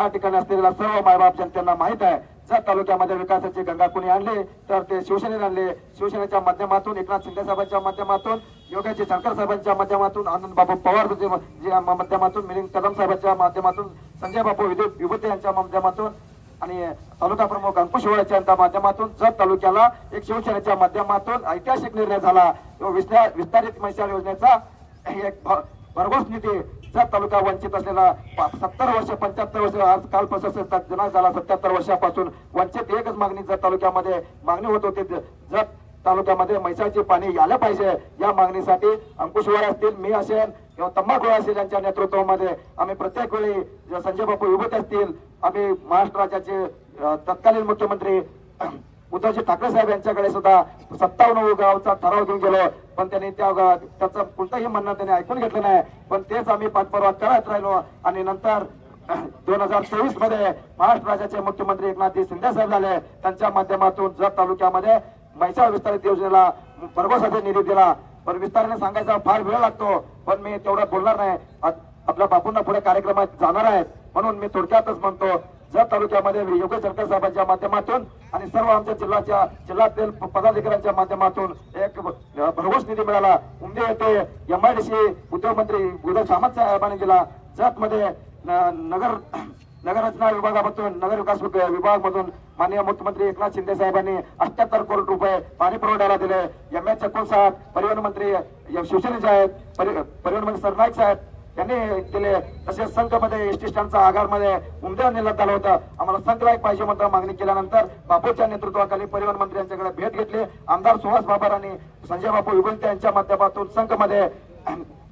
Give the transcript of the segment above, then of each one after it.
या ठिकाणी असलेल्या सर्व मायबाप जनतेला माहीत आहे. जर तालुक्यामध्ये विकासाची गंगा कुणी आणली तर ते शिवसेनेने आणले. शिवसेनेच्या माध्यमातून एकनाथ शिंदे साहेबांच्या माध्यमातून योगाजी शंकर साहेबांच्या माध्यमातून आनंद बाबू पवार माध्यमातून मिलिंद कदम साहेबांच्या माध्यमातून संजय बापू विद्युत विभूते यांच्या माध्यमातून आणि तालुका प्रमुख अंकुश यांच्या माध्यमातून जत तालुक्याला एक शिवसेनेच्या माध्यमातून ऐतिहासिक निर्णय झाला विस्तार- विस्तारित मैशाल योजनेचा एक भरघोस निधी जत तालुका वंचित असलेला सत्तर वर्ष पंच्याहत्तर वर्ष आज काल प्रशासन जुना झाला. सत्याहत्तर वर्षापासून वंचित एकच मागणी जत तालुक्यामध्ये मागणी होत होती. जत तालुक्यामध्ये म्हैसाचे पाणी यायला पाहिजे या मागणीसाठी अंकुश वर असतील मी असेल किंवा तंबाखू असेल यांच्या नेतृत्वामध्ये आम्ही प्रत्येक वेळी संजय बापू विभूत असतील. आम्ही महाराष्ट्र राज्याचे तत्कालीन मुख्यमंत्री उद्धवजी ठाकरे साहेब यांच्याकडे सुद्धा सत्तावन्न गावचा ठराव घेऊन गेलो. पण त्यांनी त्या त्याचं कोणतंही म्हणणं त्यांनी ऐकून घेतलं नाही. पण तेच आम्ही पाठपुरावा करत राहिलो. आणि नंतर दोन हजार चोवीसमध्ये महाराष्ट्र राज्याचे मुख्यमंत्री एकनाथजी शिंदे साहेब झाले. त्यांच्या माध्यमातून जत तालुक्यामध्ये म्हैसाळ विस्तारित योजनेला भरघोसाचा निधी दिला. पण विस्ताराने सांगायचा फार वेळ लागतो. पण मी तेवढा बोलणार नाही. आपल्या बापूंना पुढे कार्यक्रमात जाणार आहेत. म्हणून मी थोडक्यातच म्हणतो जत तालुक्यामध्ये योगेश सरकार साहेबांच्या माध्यमातून आणि सर्व आमच्या जिल्ह्याच्या जिल्ह्यातील पदाधिकाऱ्यांच्या माध्यमातून एक भरघोस निधी मिळाला. उमदे येथे एम आय डी सी उद्योगमंत्री उदय सामंत साहेबांनी दिला. जत मध्ये नगर नगर रचना विभागामधून नगर विकास विभाग मधून माननीय मुख्यमंत्री एकनाथ शिंदे साहेबांनी अठ्याहत्तर कोटी रुपये पाणी पुरवठ्याला दिले. एम एच एकोणसाठ साहेब परिवहन मंत्री शिवसेनेचे आहेत परिवहन मंत्री सरनाईक साहेब त्यांनी दिले तसेच संघमध्ये एस टी स्टँडचा आगारमध्ये उमद्या नेण्यात आलं होतं. आम्हाला संघलायक पाहिजे म्हणता मागणी केल्यानंतर बापूच्या नेतृत्वाखाली परिवहन मंत्री यांच्याकडे भेट घेतली. आमदार सुहास बाबर आणि संजय बापू विगुलते यांच्या माध्यमातून संघमध्ये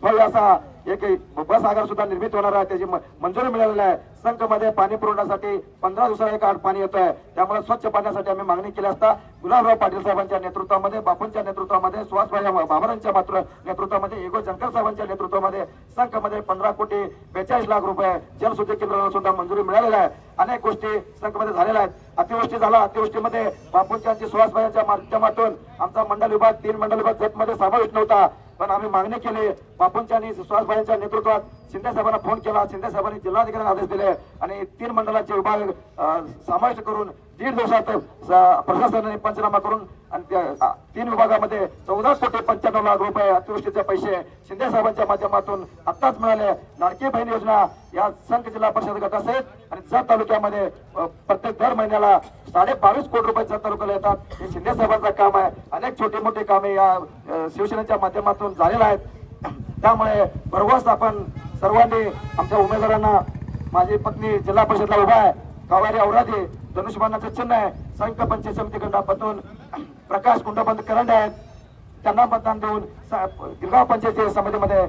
भव्य असा एक बस आगार सुद्धा निर्मित होणार आहे. त्याची मंजुरी मिळालेली आहे. संघमध्ये पाणी पुरवण्यासाठी पंधरा दिवसाला एक आठ पाणी येत आहे त्यामुळे स्वच्छ पाण्यासाठी आम्ही मागणी केली असता गुलाबराव पाटील साहेबांच्या नेतृत्वामध्ये बापूंच्या नेतृत्वामध्ये सुहासभाई बाबरांच्या मात्र नेतृत्वामध्ये एगो शंकर साहेबांच्या नेतृत्वामध्ये संघमध्ये पंधरा कोटी बेचाळीस लाख रुपये जलशुद्धी केंद्राला सुद्धा मंजुरी मिळालेली आहे. अनेक गोष्टी संघमध्ये झालेल्या आहेत. अतिवृष्टी झाला अतिवृष्टीमध्ये बापूंच्या आणि माध्यमातून आमचा मंडल विभाग तीन मंडल विभाग जतमध्ये समावेश नव्हता. पण आम्ही मागणी केली. बापूंच्या आणि सुहासभाईंच्या नेतृत्वात शिंदे साहेबांना फोन केला. शिंदे साहेबांनी जिल्हाधिकाऱ्यांना आदेश दिले. आणि तीन मंडळाचे विभाग समाविष्ट करून दीड दिवसात प्रशासनाने पंचनामा करून आणि त्या तीन विभागामध्ये चौदा कोटी पंच्याण्णव लाख रुपये अतिवृष्टीचे पैसे शिंदे साहेबांच्या माध्यमातून आत्ताच मिळाले. लाडकी बहीण योजना या संघ जिल्हा परिषद गटासहित आणि जत तालुक्यामध्ये प्रत्येक दर महिन्याला साडे बावीस कोटी रुपये जत तालुक्याला येतात. हे शिंदे साहेबांचं काम आहे. अनेक छोटी मोठी कामे या शिवसेनेच्या माध्यमातून झालेल्या आहेत. त्यामुळे भरघोस आपण सर्वांनी आमच्या उमेदवारांना माझी पत्नी जिल्हा परिषदला उभा आहे. कावारी औराधी धनुष्यबाणाचं चिन्ह आहे. संयुक्त पंचायत समिती गटापासून प्रकाश कुंडबंद करंडे आहेत. त्यांना मतदान देऊन गिरगाव पंचायत समितीमध्ये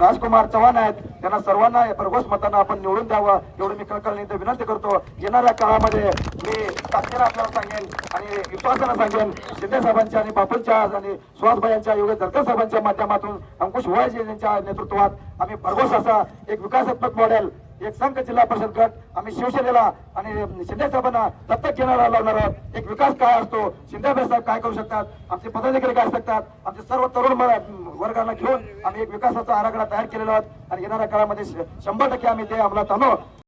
राजकुमार चव्हाण आहेत. त्यांना सर्वांना भरघोस मतांना आपण निवडून द्यावं एवढं मी कळकळीने विनंती करतो. येणाऱ्या काळामध्ये मी ताकदीनं आपल्याला सांगेन आणि विश्वासानं सांगेन शिंदे साहेबांच्या आणि बापूंच्या आणि सुहासभाई यांच्या दरकर साहेबांच्या माध्यमातून अंकुश वाळजी यांच्या नेतृत्वात आम्ही भरघोस असा एक विकासात्मक मॉडेल एक संघ जिल्हा परिषद गट. आम्ही शिवसेनेला आणि शिंदे साहेबांना दत्तक घेणारा लावणार आहोत. एक विकास काय असतो? शिंदे साहेब काय करू शकतात? आमचे पदाधिकारी काय शकतात आमचे सर्व तरुण म- वर्गाला घेऊन आम्ही एक विकासाचा आराखडा तयार केलेला आहोत. आणि येणाऱ्या काळामध्ये शंभर टक्के आम्ही ते अंमलात आणू.